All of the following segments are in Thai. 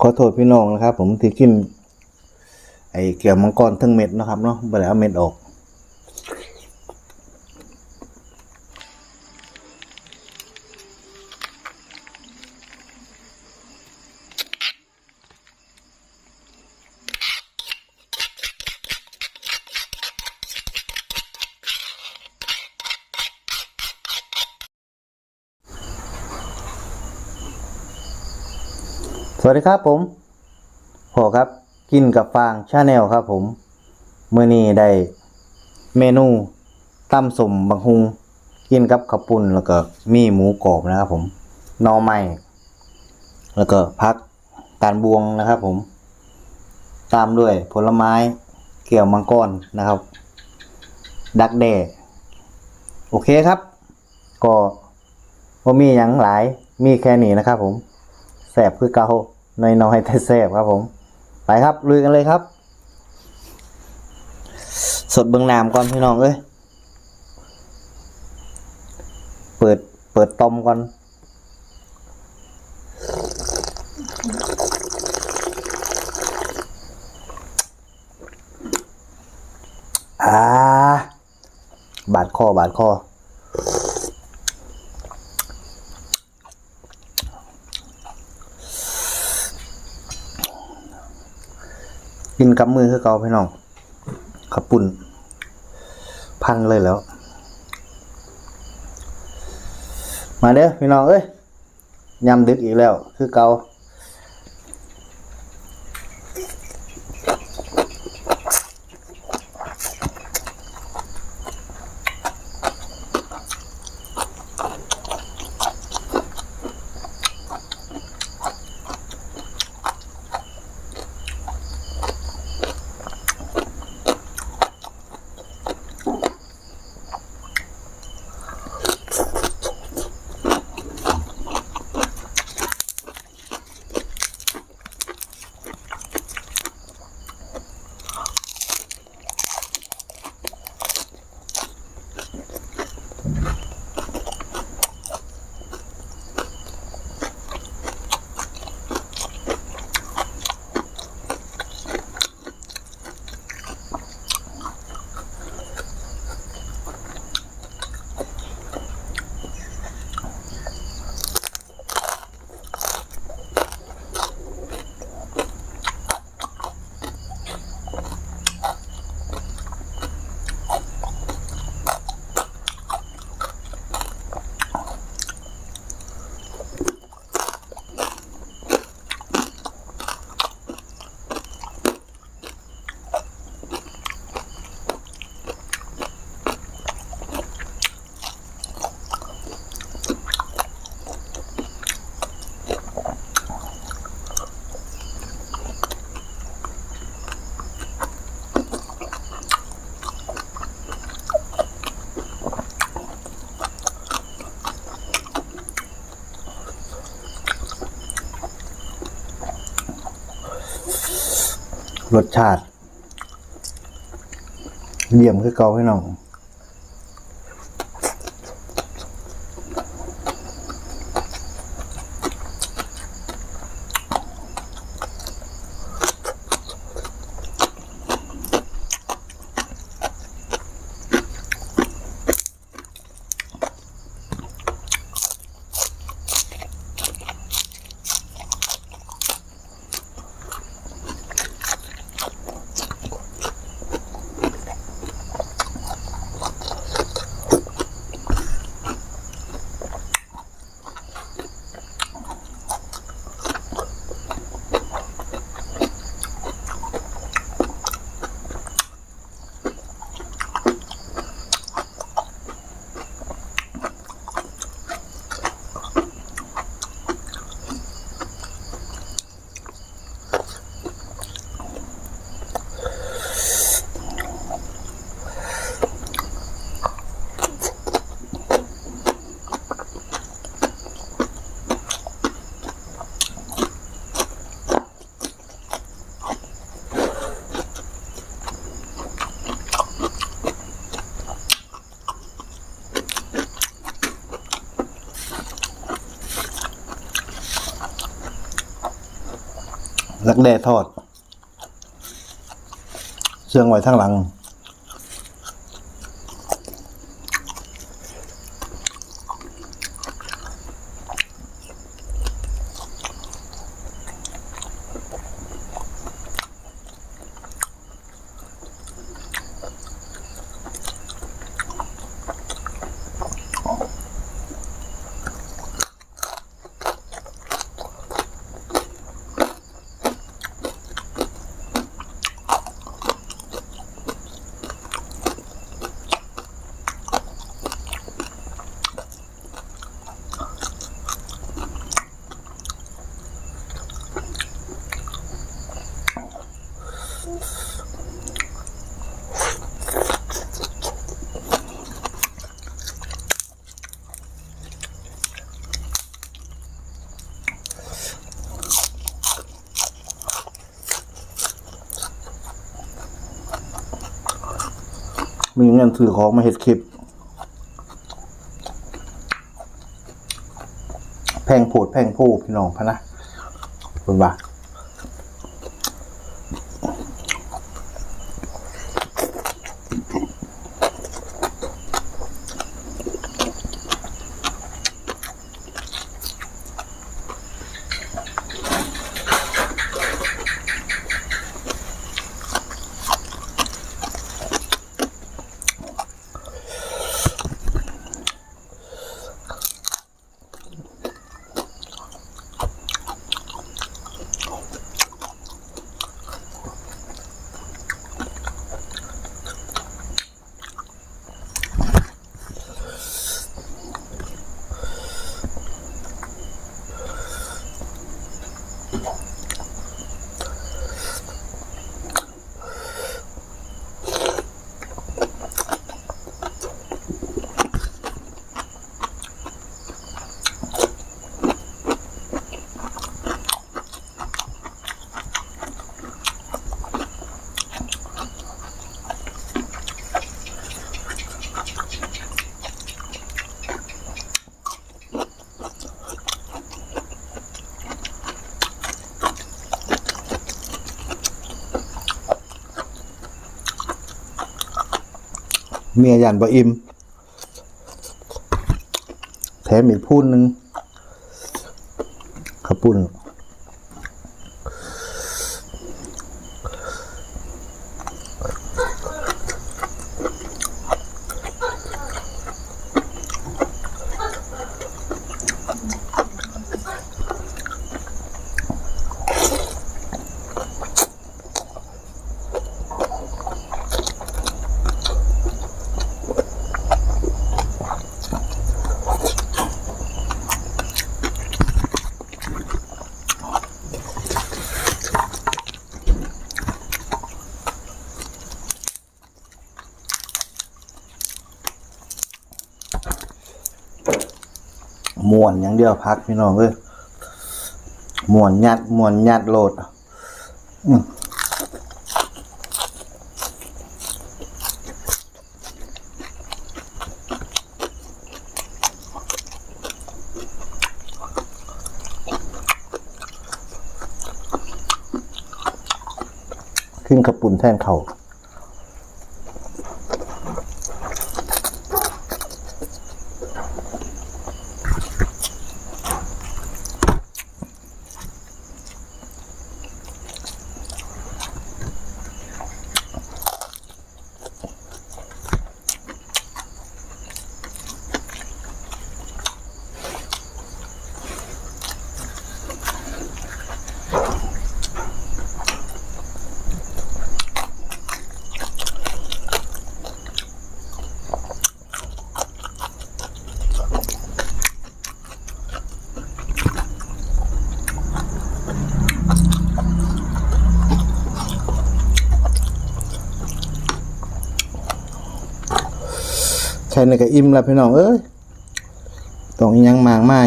ขอโทษพี่น้องนะครับ ผมที่กินไอ้เกี่ยวมังกรทั้งเม็ดนะครับเนาะไปแล้วเอาเม็ดออก วัสดีครับผมโหครับกินกับฟางชาแนลครับผมเมื่อนี้ได้เมนูตั้มสมบังฮุงกินกับข้าวปุ้นแล้วก็มีหมูกรอบนะครับผมนอไม้แล้วก็พักการบวงนะครับผม ตามด้วยผลไม้เกี่ยวมังกรนะครับ ดักแด้โอเคครับ ก็มีอย่างหลายมีแค่นี้นะครับผมแสบคือเกา น้อยน้อยๆแต่แสบครับผม ไปครับลุยกันเลยครับ สดเบิงน้ำก่อนพี่น้องเอ้ยเปิดเปิดต้มก่อนอ่าบาดคอบาดคอ กินกับมือคือเกาพี่น้องขับปุ่น พันเลยแล้ว มาเด้อพี่น้องเอ้ยยำดึกอีกแล้ว คือเกา รสชาติ เยี่ยมคือเกาให้น้อง รักแด้ทอด เสื่องไว้ทั้งหลัง มีเงินซื้อของมาเฮ็ดคลิป แพงโผดแพงโพพี่น้องพะนะเป็นว่า เมียยันบะอิมแถมอีกพูนหนึ่งข้าวปุ้น ม่วนอย่างเดียวพักพี่น้องเอ้ยม่วนยัดม่วนยัดโหลดขึ้นกระปุ่นแท่นเขาใช่ในกระอิ่มแล้วพี่น้องเอ้ยต้องยังมากมาย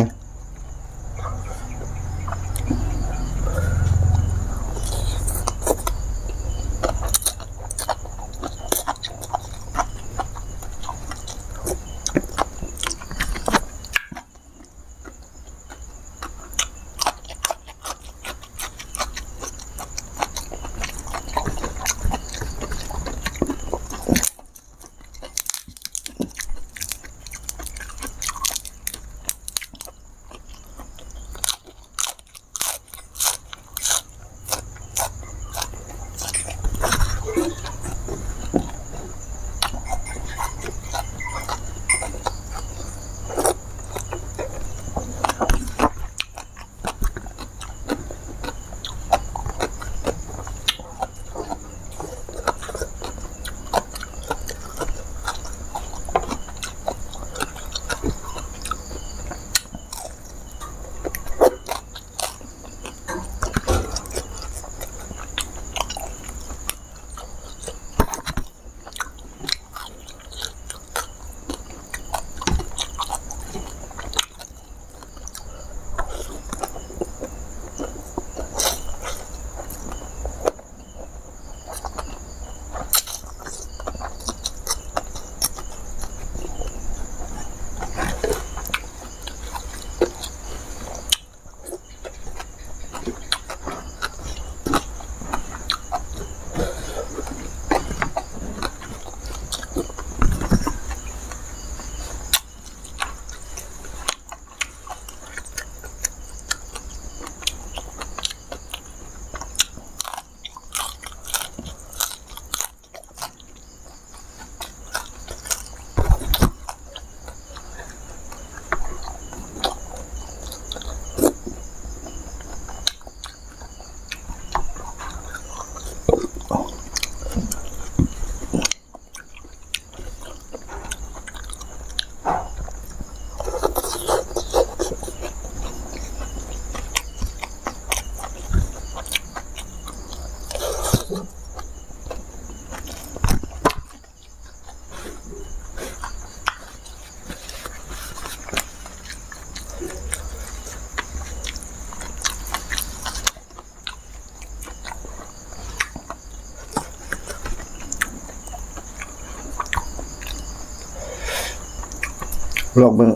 ลอกเบิ่ง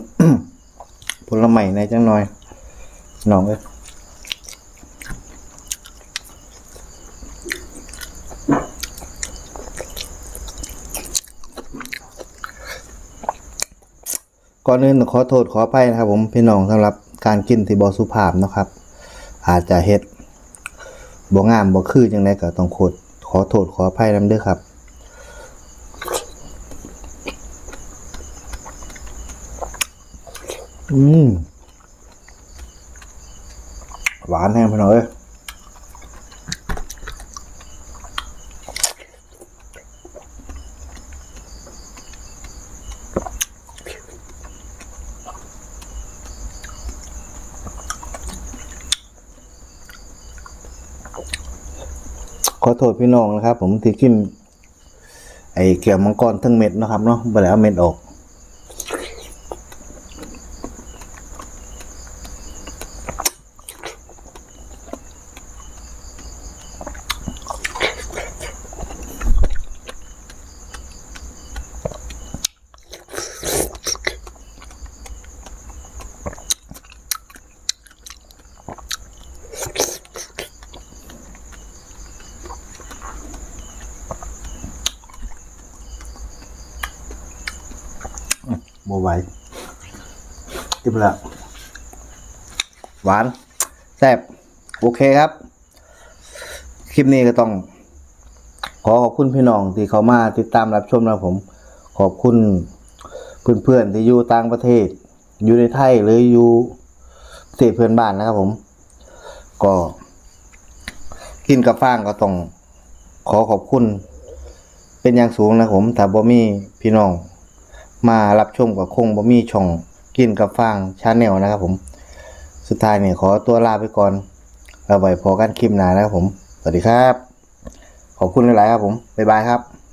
ผลไม้ในจังหน่อยน้องเอ้ยก่อนอื่นต้องขอโทษขออภัยนะครับ ผมพี่น้องสำหรับการกินที่บ่สุภาพนะครับ อาจจะเฮ็ดบ่งามบ่คือจังไดก็ต้องขอขอโทษขออภัยนำเด้อครับ อืมหวานแห้งไปหน่อยขอโทษพี่น้องนะครับ ผมที่กินไอ้เกี่ยวมังกรทั้งเม็ดนะครับเนาะไปแล้วเม็ดออก บไหวอิ่มแล้วหวานแซ่บโอเคครับ คลิปนี้ก็ต้อง ขอขอบคุณพี่น้องที่เขามาติดตามรับชมนะผม ขอบคุณเพื่อนๆที่อยู่ต่างประเทศ อยู่ในไทยหรืออยู่ประเทศเพื่อนบ้านนะครับผม ก็ กินกับฟางก็ต้องขอขอบคุณ เป็นอย่างสูงนะผมถ้าบ่มีพี่น้อง มารับชมกับคงบ่มีช่องกินกับฟางชาแนลนะครับผม สุดท้ายเนี่ยขอตัวลาไปก่อนเราไว้พอกันคลิปหน้านะครับผม สวัสดีครับ ขอบคุณหลายๆครับผม บ๊ายบายครับ